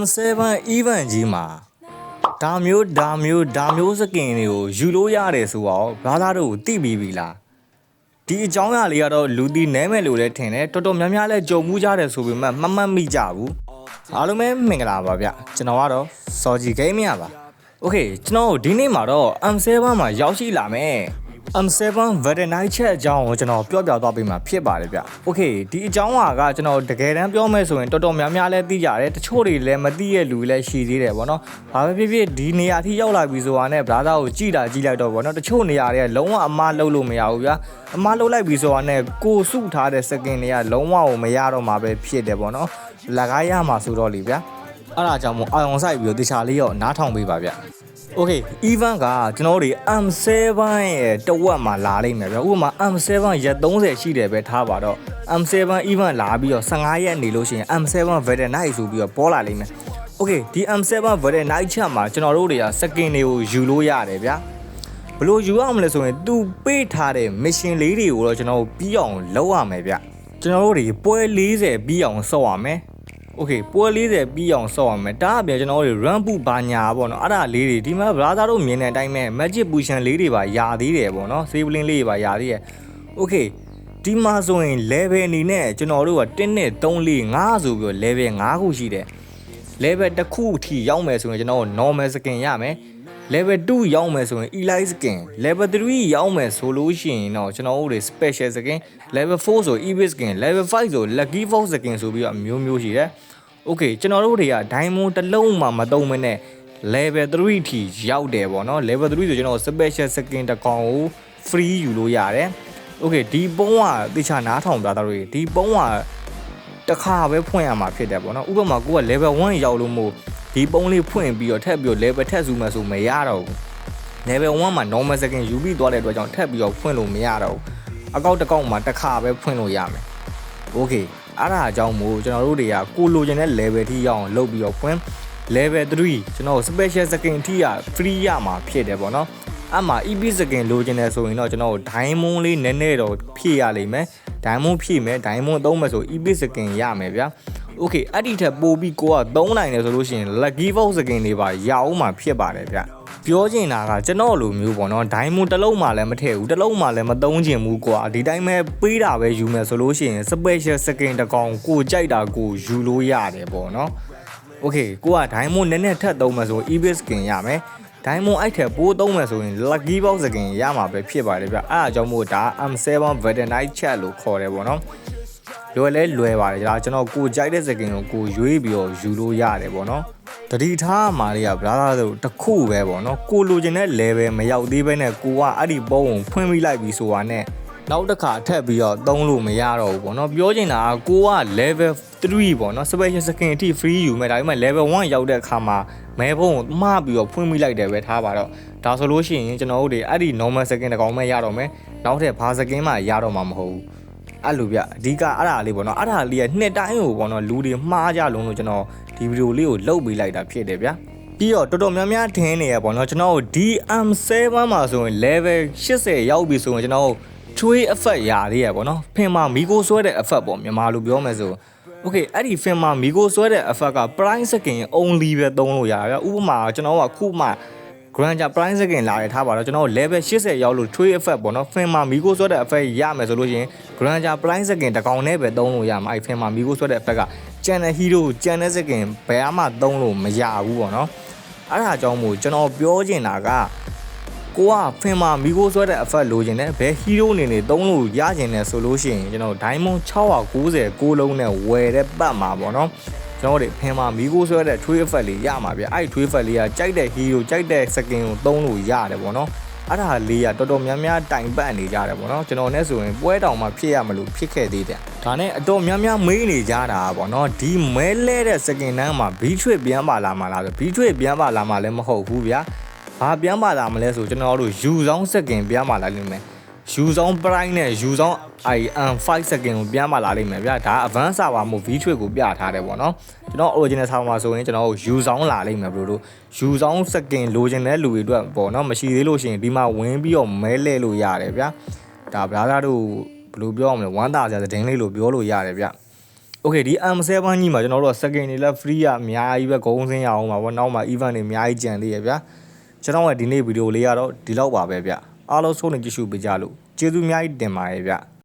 M7 event ကြီးမှာဒါမျိုးဒါမျိုးဒါမျိုးစကင်တွေကိုယူလို့ရတယ်ဆိုတော့ဘာသာတို့ကိုသိပြီးပြီလားဒီအကြောင်းအရာလေးကတော့လူတီနဲမဲ့လို့လည်းထင်တယ်တော်တော်များများလည်းကြုံမှုကြတယ်ဆိုပေမဲ့မမှတ်မိကြဘူးအားလုံးပဲမင်္ဂလာပါဗျကျွန်တော်ကတော့စော်ဂျီဂိမ်းမရပါโอเคကျွန်တော်တို့ဒီနေ့မှာတော့ M7 မှာရောက်ရှိလာမယ် M7 Veteranary Chat အကြောင်းကိုကျွန်တော်ပြောပြသွားပေးမှာဖြစ်ပါတယ်ဗျ။ Okay ဒီအကြောင်းဟာကကျွန်တော်တကယ်တမ်းပြောမယ်ဆိုရင်တော်တော်များများလည်းသိကြတယ်။တချို့တွေလည်းမသိတဲ့လူတွေလည်းရှိသေးတယ်ဗောနော်။ဘာပဲဖြစ်ဖြစ်ဒီနေရာထိရောက်လာပြီဆိုတာနဲ့ brother ကိုကြည်တာကြည်လိုက်တော့ဗောနော်။တချို့နေရာတွေကလုံးဝအမားလုံးလို့မရဘူးဗျာ။အမားလုံးလိုက်ပြီဆိုတာနဲ့ကိုစုထားတဲ့စကင်တွေကလုံးဝကိုမရတော့မှာပဲဖြစ်တယ်ဗောနော်။လကားရမှာဆိုတော့လေဗျာ။အဲ့ဒါကြောင့်မို့အာရုံစိုက်ပြီးတော့တခြားလေးရောနားထောင်ပေးပါဗျ။ Okay event ကကျွန်တော်တို့ M7 ရဲ့တဝက်မှာလာလိမ့်မယ်ဗျဥပမာ M7 ရက်30ရှိတယ်ပဲထားပါတော့ M7 event လာပြီးတော့15ရက်နေလို့ရှိရင် M7 Veteran Night ဆိုပြီးတော့ပေါ်လာလိမ့်မယ် Okay ဒီ M7 Veteran Night ချက်မှာကျွန်တော်တို့တွေကစကင်တွေကိုယူလို့ရတယ်ဗျဘယ်လိုယူရမလဲဆိုရင်သူပေးထားတဲ့ mission လေးတွေကိုတော့ကျွန်တော်တို့ပြီးအောင်လုပ်ရမယ်ဗျကျွန်တော်တို့တွေပွဲ40ပြီးအောင်စော့ရမယ် okay ပွဲ40ပြီးအောင်ဆော့အောင်မယ်ဒါအပြင်ကျွန်တော်တို့ run ပူဘာညာပေါ့နော်အဲ့ဒါလေးတွေဒီမှာ brother တို့မြင်တဲ့အတိုင်းပဲ magic potion လေးတွေပါယာသေးတယ်ပေါ့နော် saving လေးတွေပါယာသေးတယ် okay ဒီမှာဆိုရင် level အနေနဲ့ကျွန်တော်တို့က1နဲ့3 4 5ဆိုပြီး level 5ခုရှိတယ် level တစ်ခုထိရောက်မယ်ဆိုရင်ကျွန်တော် normal skin ရမယ် level 2ရောက်မယ်ဆိုရင် elite skin level 3ရောက်မယ်ဆိုလို့ရှိရင်တော့ကျွန်တော်တို့တွေ special skin level 4ဆို epic skin level 5ဆို lucky fox skin ဆိုပြီးတော့အမျိုးမျိုးရှိတယ် okay ကျွန်တော်တို့တွေက diamond တစ်လုံးမှမသုံးမနဲ့ level 3ထိရောက်တယ်ပေါ့နော် level 3ဆိုကျွန်တော် special skin တစ်ကောင်ကို free ယူလို့ရတယ် okay ဒီပုံးကတေချာနားထောင်ပြတာတို့ဒီပုံးကတစ်ခါပဲဖွင့်ရမှာဖြစ်တယ်ပေါ့နော်ဥပမာကိုက level 1ရောက်လို့မို့ဒီပုံးလေးဖွင့်ပြီးတော့ထပ်ပြီးတော့ level ထက်စုမှဆိုမရတော့ဘူး level 1မှာ normal second ယူပြီးသွားတဲ့အတွက်ကြောင့်ထပ်ပြီးတော့ဖွင့်လို့မရတော့ဘူးအကောက်တစ်ကောက်မှာတစ်ခါပဲဖွင့်လို့ရမယ် okay အဲ့ဒါအကြောင်းမို့ကျွန်တော်တို့တွေကကိုလိုချင်တဲ့ level ထိရောက်အောင်လုပ်ပြီးတော့ဖွင့် level 3ကျွန်တော် special second ထိရ free ရမှာဖြစ်တယ်ပေါ့နော်အမှ EP second လိုချင်တယ်ဆိုရင်တော့ကျွန်တော် diamond လေးနည်းနည်းတော့ဖြည့်ရလိမ့်မယ် diamond ဖြည့်မယ် diamond သုံးမယ်ဆို EP second ရမယ်ဗျာ okay အဲ့ဒီထက်ပိုပြီးကိုက3နိုင်တယ်ဆိုလို့ရှိရင် lucky box second တွေပါရအောင်မှာဖြစ်ပါတယ်ဗျာပြောချင်တာကကျွန်တော်လိုမျိုးပေါ့နော်ဒိုင်းမွန်တစ်လုံးမှလည်းမထည့်ဘူးတစ်လုံးမှလည်းမသုံးချင်ဘူးကွာဒီတိုင်းပဲပေးတာပဲယူမယ်ဆိုလို့ရှိရင် special second တကောင်ကိုကြိုက်တာကိုယူလို့ရတယ်ပေါ့နော်โอเคကိုကဒိုင်းမွန်နည်းနည်းထပ်သုံးမယ်ဆို ebis skin ရမယ်ဒိုင်းမွန်အိုက်ထက်ပိုးသုံးမယ်ဆိုရင် lucky box skin ရမှာပဲဖြစ်ပါတယ်ဗျအဲ့အကြောင်းမို့ဒါ M7 Veteran Chat လို့ခေါ်တယ်ပေါ့နော် လွယ်လဲလွယ်ပါတယ်ဒါကျွန်တော်ကိုကြိုက်တဲ့စကင်ကိုကိုရွေးပြီးတော့ယူလို့ရတယ်ပေါ့နော်တတိထားမှာတွေကဗလာသာတို့တစ်ခုပဲပေါ့နော်ကိုလိုချင်တဲ့ level မရောက်သေးဘဲနဲ့ကိုကအဲ့ဒီပုံကိုဖွင့်ပြီးလိုက်ပြီးဆိုတာနဲ့နောက်တစ်ခါထပ်ပြီးတော့သုံးလို့မရတော့ဘူးပေါ့နော်ပြောချင်တာကကိုက level 3ပေါ့နော် special skin အထိ free ယူမယ်ဒါပေမဲ့ level 1ရောက်တဲ့အခါမှာမဲဘုံကိုမှားပြီးတော့ဖွင့်မိလိုက်တယ်ပဲထားပါတော့ဒါဆိုလို့ရှိရင်ကျွန်တော်တို့တွေအဲ့ဒီ normal skin တကောင်ပဲရတော့မယ်နောက်ထပ်ဘာ skin မှရတော့မှာမဟုတ်ဘူး အဲ့လိုဗျအဓိကအဲ့ဒါလေးပေါ့နော်အဲ့ဒါလေးကနှစ်တိုင်းကိုပေါ့နော်လူတွေမှားကြလုံးလို့ကျွန်တော်ဒီဗီဒီယိုလေးကိုလုတ်ပေးလိုက်တာဖြစ်တယ်ဗျာပြီးတော့တော်တော်များများထင်းနေရပေါ့နော်ကျွန်တော်တို့ DM7 မှာဆိုရင် level 80ရောက်ပြီဆိုရင်ကျွန်တော်တို့ tree effect ရာသေးရပေါ့နော်ဖင်မှာမီကိုဆွဲတဲ့ effect ပေါ့မြန်မာလိုပြောမယ်ဆို Okay အဲ့ဒီဖင်မှာမီကိုဆွဲတဲ့ effect က prime second only ပဲသုံးလို့ရတယ်ဗျဥပမာကျွန်တော်ကခုမှ Granger Prime Second လာရထားပါတော့ကျွန်တော် level 80ရောက်လို့ trade effect ပေါ့နော် fin မှာမီကိုဆွဲတဲ့ effect ရမယ်ဆိုလို့ရှိရင် Granger Prime Second တကောင်နဲ့ပဲသုံးလို့ရမှာအဲ့ fin မှာမီကိုဆွဲတဲ့ effect က channel hero channel second ဘယ်မှသုံးလို့မရဘူးပေါ့နော်အဲ့ဒါကြောင့်မို့ကျွန်တော်ပြောချင်တာကကိုကဖင်မှာမီကိုဆွဲတဲ့ effect လိုချင်တယ်ဘယ် hero အနေနဲ့သုံးလို့ရချင်တယ်ဆိုလို့ရှိရင်ကျွန်တော် diamond 690ကိုလုံးနဲ့ဝယ်တဲ့ပတ်မှာပေါ့နော် ကျွန်တော်တို့ဖင်မှာမီကိုဆွဲတဲ့ tree effect လေးရမှာဗျအဲ့ tree effect လေးကကြိုက်တဲ့ hero ကြိုက်တဲ့ skin ကိုသုံးလို့ရတယ်ပေါ့နော်အဲ့ဒါလေးကတော်တော်များများတိုင်ပတ်နေကြတယ်ပေါ့နော်ကျွန်တော်နဲ့ဆိုရင်ပွဲတောင်မှဖြစ်ရမလို့ဖြစ်ခဲ့သေးတယ်ဒါနဲ့အတော်များများမေးနေကြတာပေါ့နော်ဒီမဲလဲတဲ့ skin တန်းမှာဘီထွေပြန်ပါလာမှာလားဆိုဘီထွေပြန်ပါလာမှာလည်းမဟုတ်ဘူးဗျာဘာပြန်ပါလာမလဲဆိုကျွန်တော်တို့ယူဆောင် skin ပြန်ပါလာလိမ့်မယ် ယူဆောင် prime နဲ့ယူဆောင် IM 5 second ကိုပြန်มาလာလိမ့်မယ်ဗျာဒါ advanced server မို့ V3 ကိုပြထားတယ်ပေါ့နော်ကျွန်တော် original server မှာဆိုရင်ကျွန်တော်ယူဆောင်လာလိမ့်မယ်ဘရိုတို့ယူဆောင် second လိုချင်တဲ့လူတွေအတွက်ပေါ့နော်မရှိသေးလို့ရှိရင်ဒီမှာဝင်ပြီးတော့မဲလဲလို့ရတယ်ဗျာဒါဗလာလာတို့ဘယ်လိုပြောရမလဲဝမ်းသာစရာသတင်းလေးလို့ပြောလို့ရတယ်ဗျโอเคဒီ M7 ကြီးမှာကျွန်တော်တို့က second တွေလက် free ရအများကြီးပဲဂုံးစင်းရအောင်ပါဗောနောက်မှာ event တွေအများကြီးကြံသေးရဗျာကျွန်တော်ကဒီနေ့ဗီဒီယိုလေးကတော့ဒီလောက်ပါပဲဗျာ အားလုံးဆုံးနေကြည့်ရှုပေးကြလို့ကျေးဇူးအများကြီးတင်ပါတယ်ဗျ